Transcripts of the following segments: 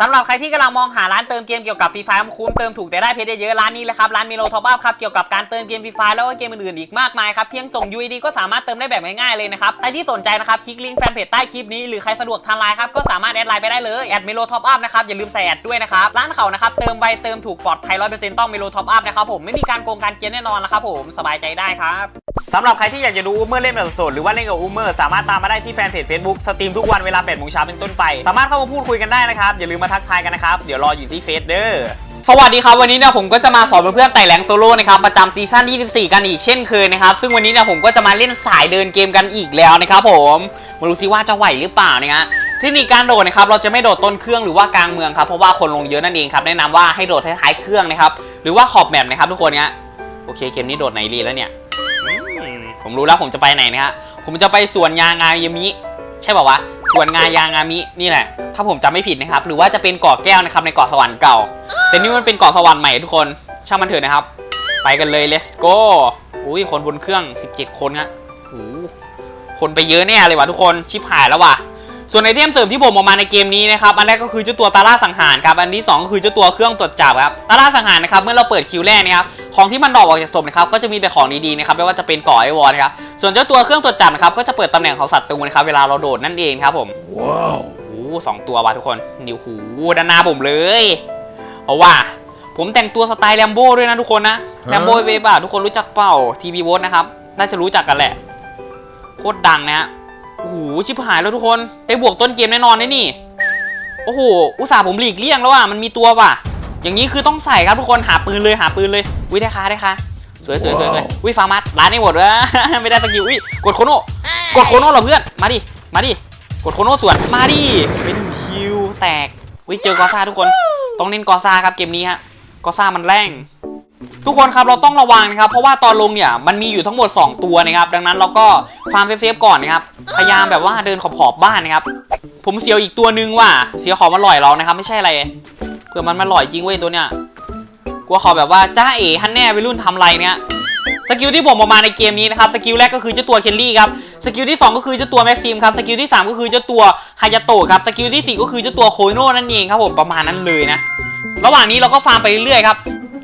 สำหรับใครที่กำลังมองหาร้านเติมเกมเกี่ยวกับฟรีไฟคุ้มเติมถูกแต่ได้เพชรเยอะร้านนี้เลยครับร้านมิโลท็อปอัพครับเกี่ยวกับการเติมเกมฟรีไฟแล้วก็เกมอื่นๆอีกมากมายครับเพียงส่ง UID ก็สามารถเติมได้แบบง่ายๆเลยนะครับใครที่สนใจนะครับคลิกลิงก์แฟนเพจใต้คลิปนี้หรือใครสะดวกทางไลน์ครับก็สามารถแอดไลน์ไปได้เลยแอดมิโลท็อปอัพนะครับอย่าลืมใส่แอดด้วยนะครับร้านเขานะครับเติมไวเติมถูกปลอดภัย100%ต้องมิโลท็อปอัพนะครับผมไม่มีการโกงการเกียนแน่นอนนะครับผมสบายใจได้ครับสำหรับใครที่อยากจะดูอูเมอร์เล่นแบบสดหรือว่าเล่นกับอูเมอร์สามารถตามมาได้ที่แฟนเพจ Facebook สตรีมทุกวันเวลา8โมงเช้าเป็นต้นไป สามารถเข้ามาพูดคุยกันได้นะครับอย่าลืมมาทักทายกันนะครับ เดี๋ยวรออยู่ที่เฟซเด้อสวัสดีครับวันนี้เนี่ยผมก็จะมาสอนเพื่อนๆไต่แรงโซโล่นะครับประจำซีซั่น24 กันอีกเช่นเคยนะครับซึ่งวันนี้เนี่ยผมก็จะมาเล่นสายเดินเกมกันอีกแล้วนะครับผมมาดูซิว่าจะไหวหรือเปล่านะฮะเทคนิคการโดดนะครับเราจะไม่โดดต้นเครื่องหรือว่ากลางเมืองครับเพราะว่าคนลงเยอะนั่นเองครับแนะนำว่าให้โดดท้ายเครื่องนะครับหรือว่าขอบแมปนะครับทุกคนเนี้ยโอเคเกมนี้โดดไหนรีแล้วเนี่ยผมรู้แล้วผมจะไปไหนนะฮะผมจะไปสวนยางายามิใช่ป่าวะ ส่วนงายางามินี่แหละ ถ้าผมจำไม่ผิดนะครับ หรือว่าจะเป็นเกาะแก้วนะครับในเกาะสวรรค์เก่า แต่นี่มันเป็นเกาะสวรรค์ใหม่ทุกคนช่างมันเถอะนะครับ ไปกันเลย let's go อุ้ยคนบนเครื่อง 17 คนฮะโอ้โหคนไปเยอะแน่เลยว่ะทุกคนชิบหายแล้วว่ะ ส่วนไอเทมเสริมที่ผมออกมาในเกมนี้นะครับ อันแรกก็คือเจ้าตัวตาล่าสังหารครับ อันที่สองก็คือเจ้าตัวเครื่องตรวจจับครับ ตาล่าสังหารนะครับ เมื่อเราเปิดคิวแรกนะครับ ของที่มันดรอกออกจากศพนะครับก็จะมีแต่ของดีๆนะครับไม่ว่าจะเป็นก่อไอวอลนะครับส่วนเจ้าตัวเครื่องตรวจจับนะครับก็จะเปิดตำแหน่งของศัตรูนะครับเวลาเราโดดนั่นเองครับผมว้าวโอ้โหสองตัวว่ะทุกคนนิวหูด้านหน้าผมเลยเอาว่าผมแต่งตัวสไตล์แลมโบ้ด้วยนะทุกคนนะแลมโบ้เวบ้าทุกคนรู้จักเปล่าทีวีโวตนะครับน่าจะรู้จักกันแหละโคตรดังนะฮะโอ้โหชิบหายแล้วทุกคนได้บวกต้นเกมแน่นอนนะนี่ โอ้โห อุตส่าห์ผมหลีกเลี่ยงแล้วอะ มันมีตัวว่ะ อย่างนี้คือต้องใส่ครับทุกคนหาปืนเลยหาปืนเลยวิได้ค่าได้ค่าสวยสวยสวยสวยวิฟาร์มัสร้านนี้หมดวะไม่ได้สกิลวิกดโคโน่กดโคโน่เหรอเพื่อนมาดิมาดิกดโคโน่สวนมาดิเป็นหนึ่งคิวแตกวิเจอกอซ่าทุกคนต้องเน้นกอซ่าครับเกมนี้ฮะกอซ่ามันแรงทุกคนครับเราต้องระวังนะครับเพราะว่าตอนลงเนี่ยมันมีอยู่ทั้งหมด 2 ตัวนะครับดังนั้นเราก็ฟาร์มเซฟๆก่อนนะครับพยายามแบบว่าเดินขอบๆบ้านนะครับผมเสียวอีกตัวนึงว่ะเสียวของมันลอยเรานะครับไม่ใช่อะไร เผื่อมันมาลอยจริงเว้ยตัวเนี้ยกลัวเขาแบบว่าจ้าเอ๋ฮันแน่ไปรุ่นทำไรเนี่ยสกิลที่ผมออกมาในเกมนี้นะครับสกิลแรกก็คือเจ้าตัวเคนลี่ครับสกิลที่สองก็คือเจ้าตัวแม็กซิมครับสกิลที่สามก็คือเจ้าตัวฮายาโตะครับสกิลที่สี่ก็คือเจ้าตัวโคโน่นั่นเองครับผมประมาณนั้นเลยนะ ระหว่างนี้เราก็ฟาร์มไปเรื่อยๆครับ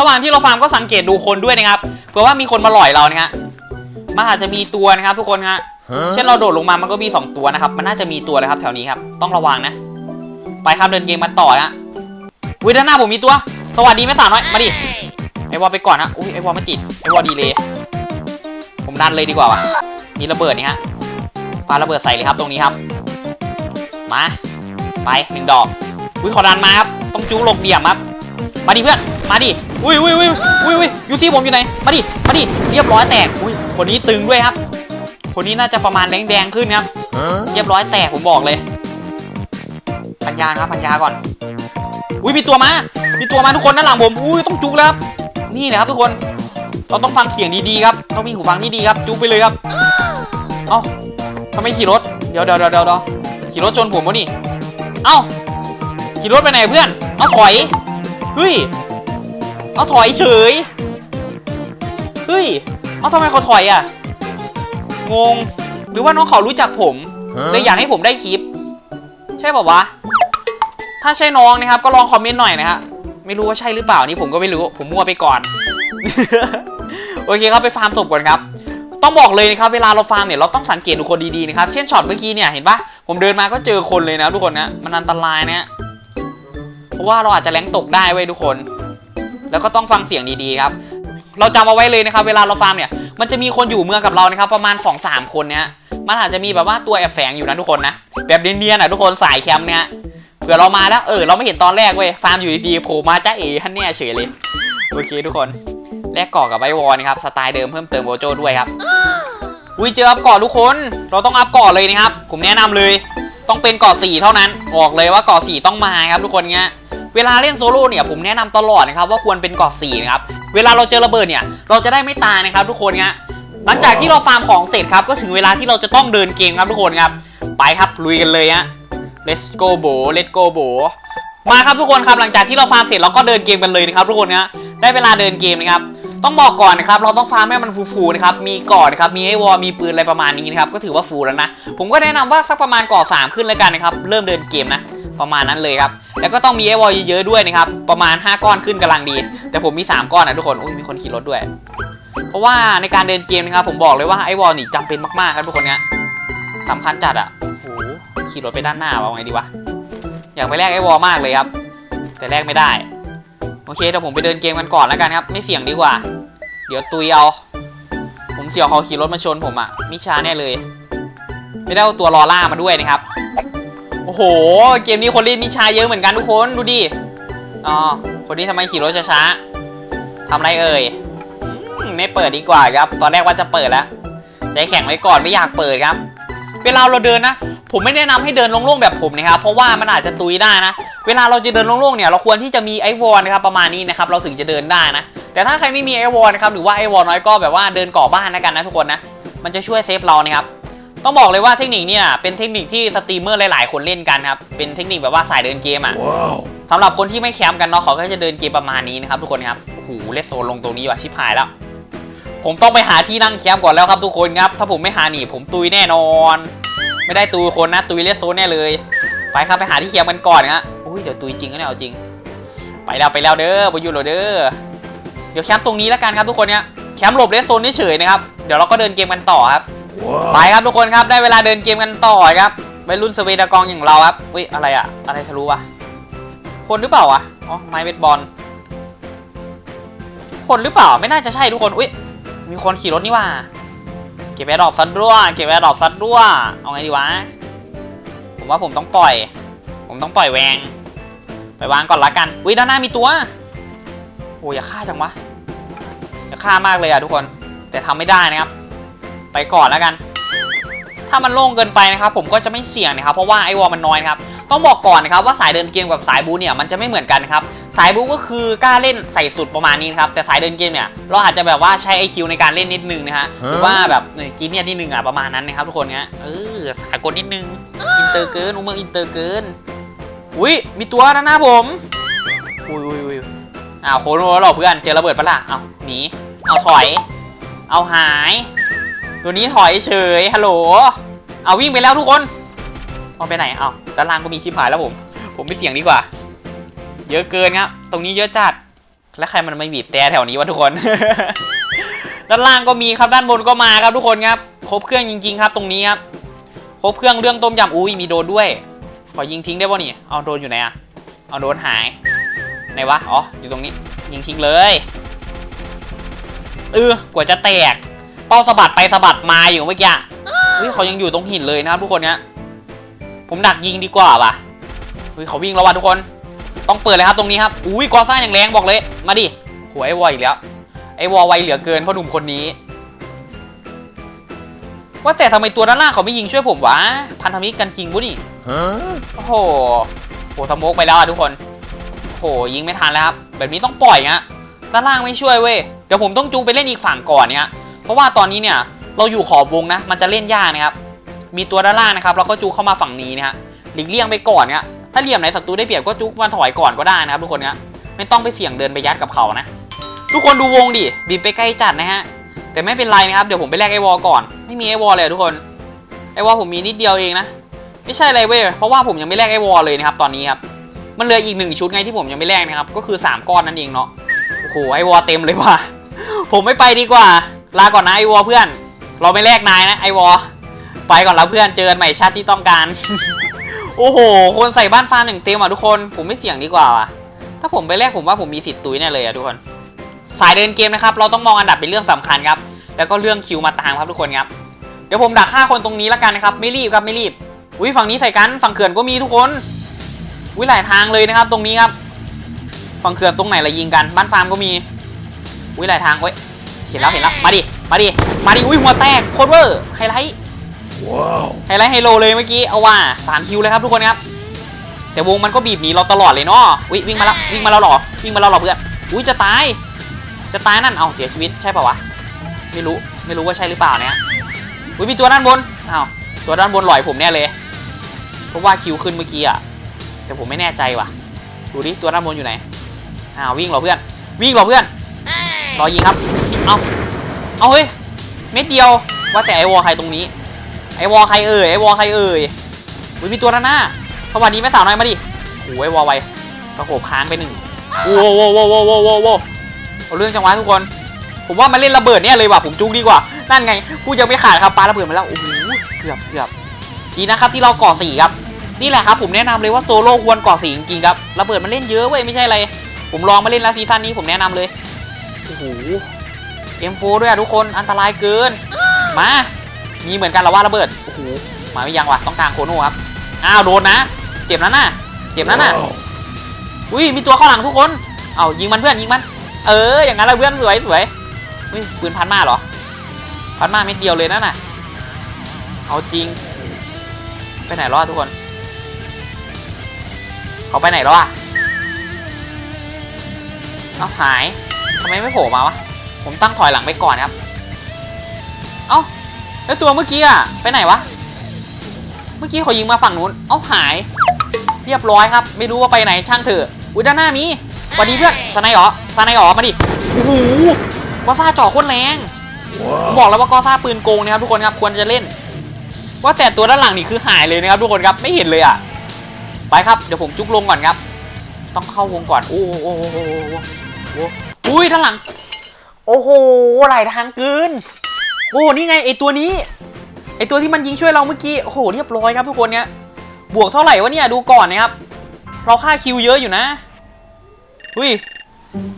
ระหว่างที่เราฟาร์มก็สังเกตดูคนด้วยนะครับเผื่อว่ามีคนมาหล่อยเรานะฮะมันอาจจะมีตัวนะครับทุกคนฮะเช่นเราโดดลงมามันก็มี 2 ตัวนะครับ มันน่าจะมีตัวเลยครับแถวนี้ครับต้องระวังนะ ไปครับเดินเกมมาต่อฮะ อุ้ยด้านหน้าผมมีตัว สวัสดีแม่สาวน้อย มาดิ ไอวอลไปก่อนนะอุ้ยไอวอลไม่ติด ไอวอลดีเลย ผมดันเลยดีกว่าวะมีระเบิดนี่ฮะปาระเบิดใส่เลยครับตรงนี้ครับ มา ไปหนึ่งดอก อุ้ยขอดันมาครับ ต้องจูหลกเหลี่ยมครับ มาดิเพื่อน มาดิ อุ้ยอุ้ยอุ้ยอุ้ยอุ้ยยูซี่ผมอยู่ไหน มาดิ มาดิ เรียบร้อยแตก อุ้ย คนนี้ตึงด้วยครับ คนนี้น่าจะประมาณแดงแดงๆขึ้นครับ เรียบร้อยแตกผมบอกเลย พันยาครับพันยาก่อน อุ้ยมีตัวมา มีตัวมาทุกคนด้านหลังผมอุ้ยต้องจุกแล้วครับนี่นะครับทุกคนเราต้องฟังเสียงดีๆครับต้องมีหูฟังที่ดีครับจุกไปเลยครับเอ้าทำไมขี่รถเดี๋ยวเดี๋ยวเดี๋ยวเดี๋ยวขี่รถชนผมวะนี่เอ้าขี่รถไปไหนเพื่อนเอาถอยเฮ้ยเอาถอยเฉยเฮ้ยเอาทำไมเขาถอยอะงงหรือว่าน้องเขารู้จักผมเลยอยากให้ผมได้คลิป ใช่ป่าวะ ถ้าใช่น้องนะครับ ก็ลองคอมเมนต์หน่อยนะฮะไม่รู้ว่าใช่หรือเปล่านี่ผมก็ไม่รู้ ผมมั่วไปก่อน โอเคครับไปฟาร์มศพก่อนครับ ต้องบอกเลยนะครับเวลาเราฟาร์มเนี่ยเราต้องสังเกตดูคนดีๆนะครับ เช่นช็อตเมื่อกี้เนี่ยเห็นปะผมเดินมาก็เจอคนเลยนะทุกคนนะมันอันตรายนะเพราะว่าเราอาจจะแรงตกได้เว้ยทุกคน แล้วก็ต้องฟังเสียงดีๆครับ เราจำเอาไว้เลยนะครับ เวลาเราฟาร์มเนี่ยมันจะมีคนอยู่เมืองกับเรานะครับ ประมาณ 2-3 คนเนี่ยมันอาจจะมีแบบว่าตัวแอบแฝงอยู่นะทุกคนนะแบบเนียนๆนะทุกคนสายแคมป์เนี่ย เผื่อเรามาแล้วเออเราไม่เห็นตอนแรกเว้ยฟาร์มอยู่ดีๆโผล่มาจ้าเอ๋ฮันเนี่ยเฉยเลยโอเคทุกคนแลกเกาะกับไอวอนะครับสไตล์เดิมเพิ่มเติมโบโจด้วยครับอุ้ยเจออัพเกาะทุกคน เราต้องอัพเกาะเลยนะครับผมแนะนำเลย ต้องเป็นเกาะสี่เท่านั้นบอกเลยว่าเกาะสี่ต้องมาครับทุกคนเงี้ยเวลาเล่นโซโล่เนี่ยผมแนะนำตลอดนะครับว่าควรเป็นเกาะสี่นะครับเวลาเราเจอระเบิดเนี่ยเราจะได้ไม่ตายนะครับทุกคนเงี้ยหลังจากที่เราฟาร์มของเสร็จครับก็ถึงเวลาที่เราจะต้องเดินเกมครับทุกคนครับไปครับลุยกันเลยฮะ let's go bro let's go bo มาครับทุกคนครับหลังจากที่เราฟาร์มเสร็จเราก็เดินเกมกันเลยนะครับทุกคนนะได้เวลาเดินเกมนะครับต้องบอกก่อนนะครับเราต้องฟาร์มให้มันฟูๆนะครับมีก่อนนะครับมีไอวอลมีปืนอะไรประมาณนี้นะครับก็ถือว่าฟูแล้วนะผมก็แนะนำว่าสักประมาณก่อสามขึ้นแล้วกันนะครับเริ่มเดินเกมนะประมาณนั้นเลยครับแล้วก็ต้องมีไอวอลเยอะๆด้วยนะครับประมาณ 5 ก้อนขึ้นกำลังดี แต่ผมมี 3 ก้อนนะทุกคนโอ้ยมีคนขี่รถด้วย เพราะว่าในการเดินเกมนะครับผมบอกเลยว่าไอวอลนี่จำเป็นมากๆครับทุกคนเนี้ยสำคัญจัดอะ ขี่รถไปด้านหน้าเอาไงดีวะ อยากไปแลกไอวอลมากเลยครับ แต่แลกไม่ได้ โอเคเดี๋ยวผมไปเดินเกมกันก่อนแล้วกันครับ ไม่เสี่ยงดีกว่า เดี๋ยวตุยเอา ผมเสี่ยวเขาขี่รถมาชนผมอะมิชาแน่เลย ไม่ได้เอาตัวลอล่ามาด้วยนะครับ โอ้โห เกมนี้คนเล่นมิชาเยอะเหมือนกันทุกคน ดูดิ อ๋อ คนนี้ทำไมขี่รถช้าๆทำไรเอ่ยไม่เปิดดีกว่าครับ ตอนแรกว่าจะเปิดแล้ว ใจแข็งไว้ก่อนไม่อยากเปิดครับ เวลาเราเดินนะ ผมไม่แนะนำให้เดินโล่งๆแบบผมนะครับเพราะว่ามันอาจจะตุยได้นะ เวลาเราจะเดินโล่งๆเนี่ยเราควรที่จะมีไอวอลนะครับประมาณนี้นะครับเราถึงจะเดินได้นะ แต่ถ้าใครไม่มีไอวอลนะครับหรือว่าไอวอลน้อยก็แบบว่าเดินก่อบ้านแล้วกันนะทุกคนนะมันจะช่วยเซฟเรานะครับต้องบอกเลยว่าเทคนิคนี้นะเป็นเทคนิคที่สตรีมเมอร์หลาย ๆ คนเล่นกันครับเป็นเทคนิคแบบว่าสายเดินเกมอะสำหรับคนที่ไม่แคมป์กันเนาะเขาก็จะเดินเกมประมาณนี้นะครับทุกคนครับโอ้โหเลสโซนลงตรงนี้ว่ะชิบหายแล้ว ผมต้องไปหาที่นั่งแคมป์ก่อนแล้วครับทุกคนครับ ถ้าผมไม่หาหนีผมตุยแน่นอน ไม่ได้ตุยคนนะตุยเลสโซนแน่เลย ไปครับไปหาที่แคมป์กันก่อนนะอุ้ยเดี๋ยวตุยจริงก็เนี่ยเอาจริง ไปแล้วไปแล้วเด้อไปอยู่โหลดเด้อเดี๋ยวแคมป์ตรงนี้แล้วกันครับทุกคนเนี่ยแคมป์หลบเลสโซนเฉยๆนะครับเดี๋ยวเราก็เดินเกมกันต่อครับไปครับทุกคนครับได้เวลาเดินเกมกันต่อครับวัยรุ่นสเวดากองอย่างเราครับอุ้ยอะไรอะอะไรทะลุวะคนหรือเปล่าวะอ๋อไม้เบสบอลคนหรือเปล่าไม่น่าจะใช่ทุกคนอุ้ยมีคนขี่รถนี่ว่าเก็บแอร์ดอปซัดด้วยเก็บแอร์ดอปซัดด้วยเอาไงดีวะ ผมว่าผมต้องปล่อย ผมต้องปล่อยแวง ไปวางก่อนละกัน อุ้ยด้านหน้ามีตัว โอ้ยอย่าฆ่าจังวะ อย่าฆ่ามากเลยอะทุกคน แต่ทำไม่ได้นะครับ ไปก่อนแล้วกัน ถ้ามันโล่งเกินไปนะครับ ผมก็จะไม่เสี่ยงนะครับ เพราะว่าไอวอลมันน้อยนะครับ ต้องบอกก่อนนะครับว่าสายเดินเกมกับสายบูเนี่ยมันจะไม่เหมือนกันครับ สายบูก็คือกล้าเล่นใส่สุดประมาณนี้นะครับแต่สายเดินเกมเนี่ยเราอาจจะแบบว่าใช้ IQ ในการเล่นนิดนึงนะฮะหรือว่าแบบเนยจีเนียนิดนึงอะประมาณนั้นนะครับทุกคนเนี้ยเออสายกลนิดนึงอินเตอร์เกินอุ้มเมืองอินเตอร์เกินอุ้ยมีตัวด้านหน้าผมอุ้ยอุ้ยอุ้ยอ้าวโคโนแล้วเหรอเพื่อนเจอระเบิดปะล่ะเอาหนีเอาถอย เอาหาย ตัวนี้ถอยเฉยฮัลโหลเอาวิ่งไปแล้วทุกคนเอาไปไหนเอาด้านล่างก็มีชิปหายแล้วผม ผมไม่เสี่ยงดีกว่า เยอะเกินครับ ตรงนี้เยอะจัด แล้วใครมันไม่บีบแต่แถวนี้วะทุกคน ด้านล่างก็มีครับด้านบนก็มาครับทุกคนครับ ครบเครื่องจริง ๆ ครับ ตรงนี้ครับ ครบเครื่องเรื่องต้มยำอุ้ยมีโดนด้วย ขอยิงทิ้งได้ป่ะนี่ เอาโดนอยู่ไหนอะเอาโดนหาย ไหนวะ อ๋อ อยู่ตรงนี้ ยิงทิ้งเลย เออกว่าจะแตก เป้าสะบัดไปสะบัดมาอยู่เมื่อกี้เฮ้ยเขายังอยู่ตรงหินเลยนะครับทุกคนเนี้ยผมดักยิงดีกว่าว่ะเฮ้ยเขาวิ่งแล้วว่ะทุกคน ต้องเปิดเลยครับตรงนี้ครับอุ้ยกอซ่าอย่างแรงบอกเลย มาดิหไอวอลอีกแล้วไอวอลไวเหลือเกินพ่อหนุ่มคนนี้ ว่าแต่ทำไมตัวด้านล่างเขาไม่ยิงช่วยผมวะพันธมิตรกันจริงบุนี่โอ้โหโหสโมกไปแล้วอะทุกคนโหยิงไม่ทันแล้วครับแบบนี้ต้องปล่อยงะด้านล่างไม่ช่วยเว้ยเดี๋ยวผมต้องจูงไปเล่นอีกฝั่งก่อนเนี่ยเพราะว่าตอนนี้เนี่ยเราอยู่ขอบวงนะ มันจะเล่นยากนะครับ มีตัวด้านล่างนะครับ เราก็จูงเข้ามาฝั่งนี้นะฮะหลีกเลี่ยงไปก่อนเนี่ย ถ้าเหลี่ยมไหนศัตรูได้เปรียบก็จุกมาถอยก่อนก็ได้นะครับทุกคนเนี่ยไม่ต้องไปเสี่ยงเดินไปยัดกับเขานะ ทุกคนดูวงดิบีบไปไกล้จัดนะฮะแต่ไม่เป็นไรนะครับเดี๋ยวผมไปแลกไอวอลก่อนไม่มีไอวอลเลยทุกคนไอวอลผมมีนิดเดียวเองนะ ไม่ใช่อะไรเว้ยเพราะว่าผมยังไม่แลกไอวอลเลยนะครับตอนนี้ครับมันเหลืออีกหนึ่งชุดไงที่ผมยังไม่แลกนะครับก็คือ 3 ก้อนนั่นเองเนาะโอ้โหไอวอลเต็มเลยว่ะผมไม่ไปดีกว่า ลาก่อนนะไอวอลเพื่อน เราไม่แลกนายนะไอวอลไปก่อนแล้วเพื่อนเจอกันใหม่ชาติที่ต้องการ โอ้โห คนใส่บ้านฟาร์มหนึ่งเต็มอะทุกคน ผมไม่เสี่ยงดีกว่าว่ะ ถ้าผมไปแลกผมว่าผมมีสิทธิ์ตุยแน่เลยอะทุกคน สายเดินเกมนะครับ เราต้องมองอันดับเป็นเรื่องสำคัญครับ แล้วก็เรื่องคิวมาตามครับทุกคนครับ เดี๋ยวผมดักฆ่าคนตรงนี้ล้วกันนะครับ ไม่รีบครับไม่รีบ อุ้ยฝั่งนี้ใส่กัน ฝั่งเขื่อนก็มีทุกคน อุ้ยหลายทางเลยนะครับ ตรงนี้ครับ ฝั่งเขื่อนตรงไหนละยิงกัน บ้านฟาร์มก็มี อุ้ยหลายทางเว้ย เห็นแล้วเห็นแล้ว มาดิ มาดิ มาดิ อุ้ยหัวแตกโคตรเวอร์ไฮไลท์ ไฮไลท์ไฮโลเลยเมื่อกี้เอาว่าสามคิวเลยครับทุกคนครับ แต่วงมันก็บีบหนีเราตลอดเลยเนาะอุ้ยวิ่งมาแล้ววิ่งมาแล้วเหรอวิ่งมาแล้วเหรอเพื่อนอุ้ยจะตาย จะตายนั่นเอาเสียชีวิตใช่ป่าวะไม่รู้ไม่รู้ว่าใช่หรือเปล่าเนี่ยอุ้ยมีตัวด้านบนอ้าวตัวด้านบนหลอยผมแน่เลยเพราะว่าคิวขึ้นเมื่อกี้อะแต่ผมไม่แน่ใจว่ะดูดิตัวด้านบนอยู่ไหนอ้าววิ่งเหรอเพื่อน วิ่งเหรอเพื่อนรอยิงครับเอาเอาเฮ้ยเม็ดเดียวว่าแต่ไอวอลใครตรงนี้ ไอวอลใครเอ่ยไอวอลใครเอ่ยอุ้ยมีตัวด้านหน้าสวัสดีแม่สาวน้อยมาดิโอ้ยวอลไวสโคบค้างไปหนึ่งโว้โว้โว้โว้โว้โว้โว้เอาเรื่องจังหวะทุกคน ผมว่ามาเล่นระเบิดเนี่ยเลยว่ะผมจุกดีกว่า นั่นไงกูยังไม่ขาดครับปาระเบิดมาแล้วโอ้โหเกือบเกือบดีนะครับที่เราก่อสี่ครับนี่แหละครับผมแนะนำเลยว่าโซโล่ควรก่อสี่จริงๆครับระเบิดมันเล่นเยอะเว้ยไม่ใช่อะไร ผมลองมาเล่นแล้วซีซั่นนี้ผมแนะนำเลยโอ้โห M4 ด้วยอะทุกคนอันตรายเกินมา มีเหมือนกันเหรอว่าระเบิด โอ้โห มาไม่ยังวะต้องกลางโคโน่ครับ อ้าวโดนนะ เจ็บนะน่ะ เจ็บนะน่ะ อุ้ยมีตัวเข้าหลังทุกคน เอายิงมันเพื่อนยิงมัน เออ อย่างนั้นแหละเพื่อนสวยสวยอุ้ยปืนพันมาเหรอ พันมาเม็ดเดียวเลยนั่นน่ะ เอาจริง ไปไหนรอดทุกคน เขาไปไหนแล้วอะเอาหายทำไมไม่โผล่มาวะ ผมตั้งถอยหลังไปก่อนครับ เอ้า แล้วตัวเมื่อกี้อะไปไหนวะ เมื่อกี้เขายิงมาฝั่งนู้น เอ้าหาย เรียบร้อยครับ ไม่รู้ว่าไปไหนช่างเถอะ อุ้ยด้านหน้ามีสวัสดีเพื่อนสไนเหรอสไนเหรอมาดิ โอ้โหกอซ่าจ่อโคตรแรงผมบอกแล้วว่ากอซ่าปืนโกงนะครับทุกคนครับควรจะเล่น ว่าแต่ตัวด้านหลังนี่คือหายเลยนะครับทุกคนครับไม่เห็นเลยอะ ไปครับเดี๋ยวผมจุกลงก่อนครับ ต้องเข้าวงก่อน โอ้โหโอ้โหโอ้โหโอ้โหอุ้ยด้านหลัง โอ้โหไหลทางเกิน โอ้โหนี่ไงไอตัวนี้ ไอตัวที่มันยิงช่วยเราเมื่อกี้ โอ้โหเรียบร้อยครับทุกคนเนี่ย บวกเท่าไหร่วะเนี่ยดูก่อนนะครับ เราค่าคิวเยอะอยู่นะอุ้ย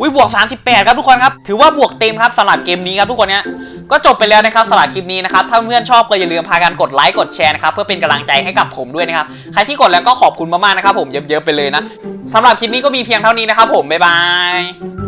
อุ้ยบวก 38 ครับทุกคนครับ ถือว่าบวกเต็มครับสำหรับเกมนี้ครับทุกคนเนี้ยก็จบไปแล้วนะครับสำหรับคลิปนี้นะครับถ้าเพื่อนชอบก็อย่าลืมพากันกดไลค์กดแชร์นะครับเพื่อเป็นกำลังใจให้กับผมด้วยนะครับใครที่กดแล้วก็ขอบคุณมากๆนะครับผมเยอะๆไปเลยนะสำหรับคลิปนี้ก็มีเพียงเท่านี้นะครับผมบ๊ายบาย